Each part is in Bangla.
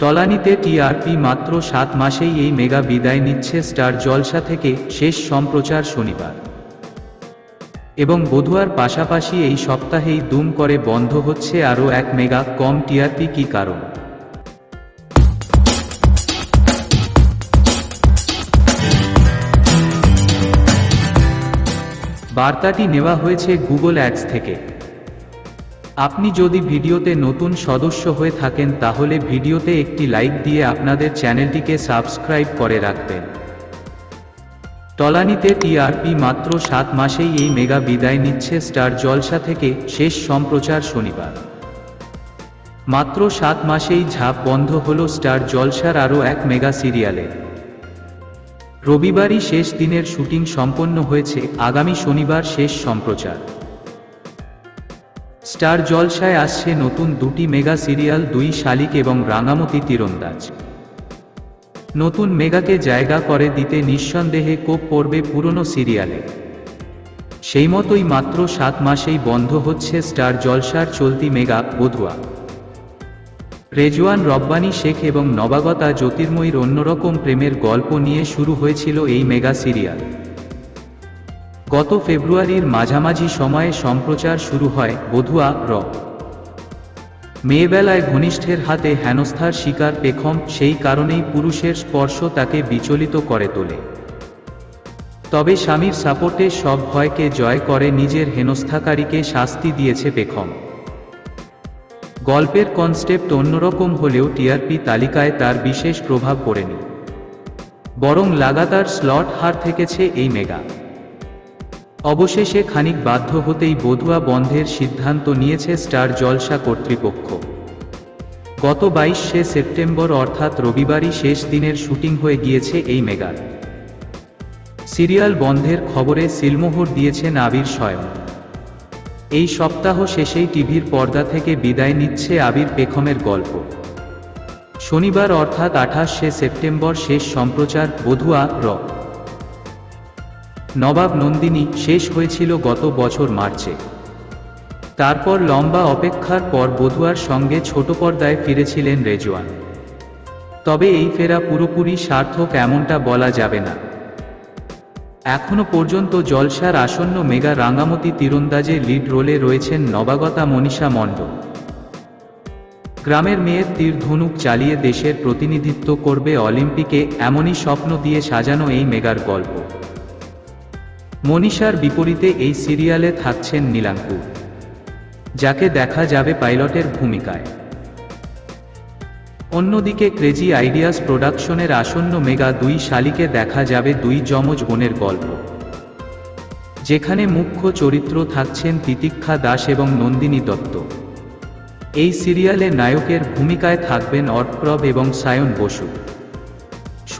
তলানিতে টিআরপি মাত্র সাত মাসেই এই মেগা বিদায় নিচ্ছে স্টার জলসা থেকে শেষ সম্প্রচার শনিবার। এবং বধুয়ার পাশাপাশি এই সপ্তাহেই দুম করে বন্ধ হচ্ছে আরও এক মেগা, কম টিআরপি কি কারণ? বার্তাটি নেওয়া হয়েছে গুগল অ্যাডস থেকে। আপনি যদি ভিডিওতে নতুন সদস্য হয়ে থাকেন তাহলে ভিডিওতে একটি লাইক দিয়ে আপনাদের চ্যানেলটিকে সাবস্ক্রাইব করে রাখবেন। তলানিতে টিআরপি মাত্র সাত মাসেই এই মেগা বিদায় নিচ্ছে স্টার জলসা থেকে, শেষ সম্প্রচার শনিবার। মাত্র সাত মাসেই ঝাঁপ বন্ধ হল স্টার জলসার আরও এক মেগা সিরিয়ালে। রবিবারই শেষ দিনের শুটিং সম্পন্ন হয়েছে, আগামী শনিবার শেষ সম্প্রচার। স্টার জলসায় আসছে নতুন দুটি মেগা সিরিয়াল, দুই শালিক এবং রাঙামতি তীরন্দাজ। নতুন মেগাকে জায়গা করে দিতে নিঃসন্দেহে কোপ পড়বে পুরনো সিরিয়ালে। সেই মতোই মাত্র সাত মাসেই বন্ধ হচ্ছে স্টার জলসার চলতি মেগা, বধুয়া। রেজওয়ান রব্বানী শেখ এবং নবাগতা জ্যোতির্ময়ীর অন্যরকম প্রেমের গল্প নিয়ে শুরু হয়েছিল এই মেগা সিরিয়াল। গত ফেব্রুয়ারির মাঝামাঝি সময়ে সম্প্রচার শুরু হয় বধুয়া র। মেয়েবেলায় ঘনিষ্ঠের হাতে হেনস্থার শিকার পেখম, সেই কারণেই পুরুষের স্পর্শ তাকে বিচলিত করে তোলে। তবে স্বামীর সাপোর্টে সব ভয়কে জয় করে নিজের হেনস্থাকারীকে শাস্তি দিয়েছে পেখম। গল্পের কনসেপ্ট অন্যরকম হলেও টিআরপি তালিকায় তার বিশেষ প্রভাব পড়েনি। বরং লাগাতার স্লট হার থেকেছে এই মেগা। অবশেষে খানিক বাধ্য হতেই বধুয়া বন্ধের সিদ্ধান্ত নিয়েছে স্টার জলসা কর্তৃপক্ষ। গত বাইশে সেপ্টেম্বর অর্থাৎ রবিবারই শেষ দিনের শুটিং হয়ে গিয়েছে এই মেগার সিরিয়াল বন্ধের খবরে সিলমোহর দিয়েছেন আবির স্বয়ং। এই সপ্তাহ শেষেই টিভির পর্দা থেকে বিদায় নিচ্ছে আবির পেখমের গল্প। শনিবার অর্থাৎ আঠাশে সেপ্টেম্বর শেষ সম্প্রচার, বধুয়া, র। নবাব নন্দিনী শেষ হয়েছিল গত বছর মার্চে। তারপর লম্বা অপেক্ষার পর বধুয়ার সঙ্গে ছোট পর্দায় ফিরেছিলেন রেজওয়ান। তবে এই ফেরা পুরোপুরি সার্থক এমনটা বলা যাবে না। এখনও পর্যন্ত জলসার আসন্ন মেগা রাঙ্গামতি তীরন্দাজে লিড রোলে রয়েছেন নবাগতা মনীষা মণ্ডল। গ্রামের মেয়ের তীর ধনুক চালিয়ে দেশের প্রতিনিধিত্ব করবে অলিম্পিকে এমনই স্বপ্ন দিয়ে সাজানো এই মেগার গল্প। মনীষার বিপরীতে এই সিরিয়ালে থাকছেন নীলাঙ্কুর যাকে দেখা যাবে পাইলটের ভূমিকায়। অন্যদিকে ক্রেজি আইডিয়াস প্রোডাকশনের আসন্ন মেগা দুই শালিকে দেখা যাবে দুই যমজ বোনের গল্প, যেখানে মুখ্য চরিত্র থাকছেন তিতিক্ষা দাস এবং নন্দিনী দত্ত। এই সিরিয়ালে নায়কের ভূমিকায় থাকবেন অর্কপ্রব এবং সায়ন বসু।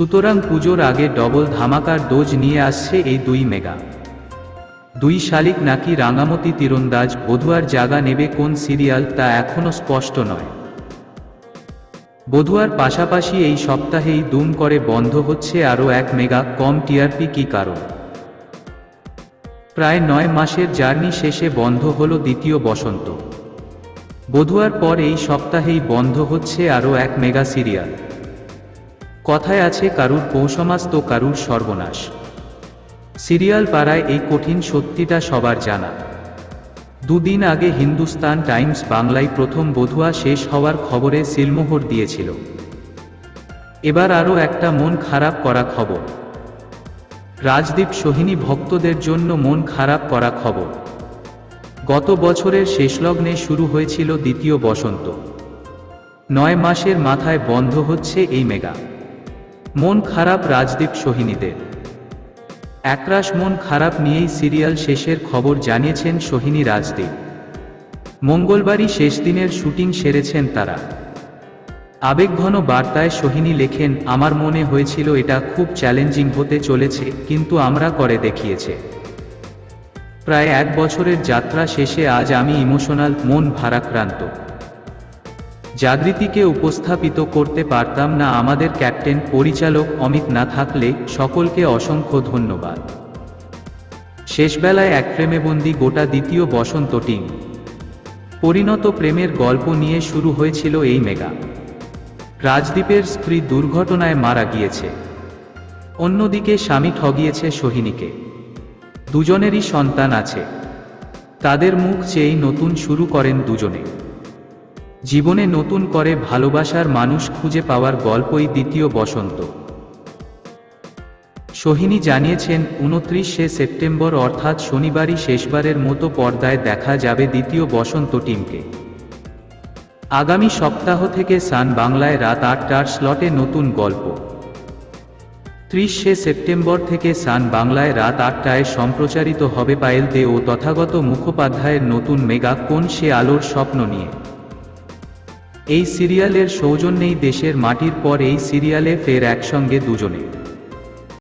সুতরাং পুজোর আগে ডবল ধামাকার ডোজ নিয়ে আসছে এই দুই মেগা। দুই শালিক নাকি রাঙামতি তীরন্দাজ, বধুয়ার জাগা নেবে কোন সিরিয়াল তা এখনও স্পষ্ট নয়। বধুয়ার পাশাপাশি এই সপ্তাহেই দুম করে বন্ধ হচ্ছে আরও এক মেগা, কম টিআরপি কি কারণ? প্রায় নয় মাসের জার্নি শেষে বন্ধ হল দ্বিতীয় বসন্ত। বধুয়ার পর এই সপ্তাহেই বন্ধ হচ্ছে আরও এক মেগা সিরিয়াল। কথায় আছে, কারুর পৌষমাস তো কারুর সর্বনাশ। সিরিয়াল পাড়ায় এই কঠিন সত্যিটা সবার জানা। দুদিন আগে হিন্দুস্তান টাইমস বাংলায় প্রথম বধুয়া শেষ হওয়ার খবরে সিলমোহর দিয়েছিল। এবার আরও একটা মন খারাপ করা খবর। রাজদীপ সোহিনী ভক্তদের জন্য মন খারাপ করা খবর। গত বছরের শেষলগ্নে শুরু হয়েছিল দ্বিতীয় বসন্ত। নয় মাসের মাথায় বন্ধ হচ্ছে এই মেগা। মন খারাপ রাজদীপ সোহিনীদের। একরাশ মন খারাপ নিয়েই সিরিয়াল শেষের খবর জানিয়েছেন সোহিনী রাজদীপ। মঙ্গলবারই শেষ দিনের শুটিং সেরেছেন তারা। আবেগঘন বার্তায় সোহিনী লেখেন, আমার মনে হয়েছিল এটা খুব চ্যালেঞ্জিং হতে চলেছে, কিন্তু আমরা করে দেখিয়েছে। প্রায় এক বছরের যাত্রা শেষে আজ আমি ইমোশনাল, মন ভারাক্রান্ত। জাগৃতিকে উপস্থাপিত করতে পারতাম না আমাদের ক্যাপ্টেন পরিচালক অমিত না থাকলে সকলকে অসংখ্য ধন্যবাদ। শেষবেলায় এক ফ্রেমে বন্দি গোটা দ্বিতীয় বসন্ত টিম। পরিণত প্রেমের গল্প নিয়ে শুরু হয়েছিল এই মেগা। রাজদ্বীপের স্ত্রী দুর্ঘটনায় মারা গিয়েছে। অন্যদিকে স্বামী ঠগিয়েছে সোহিনীকে। দুজনেরই সন্তান আছে। তাদের মুখ চেয়েই নতুন শুরু করেন দুজনে। জীবনে নতুন করে ভালোবাসার মানুষ খুঁজে পাওয়ার গল্পই দ্বিতীয় বসন্ত। সোহিনী জানিয়েছেন, উনত্রিশে সেপ্টেম্বর অর্থাৎ শনিবারই শেষবারের মতো পর্দায় দেখা যাবে দ্বিতীয় বসন্ত টিমকে। আগামী সপ্তাহ থেকে সান বাংলায় রাত আটটার স্লটে নতুন গল্প। ত্রিশে সেপ্টেম্বর থেকে সান বাংলায় রাত আটটায় সম্প্রচারিত হবে পায়েল দে ও তথাগত মুখোপাধ্যায়ের নতুন মেগা কোন সে আলোর স্বপ্ন নিয়ে। এই সিরিয়ালের সৌজন্যেই দেশের মাটির পর এই সিরিয়ালে ফের একসঙ্গে দুজনে।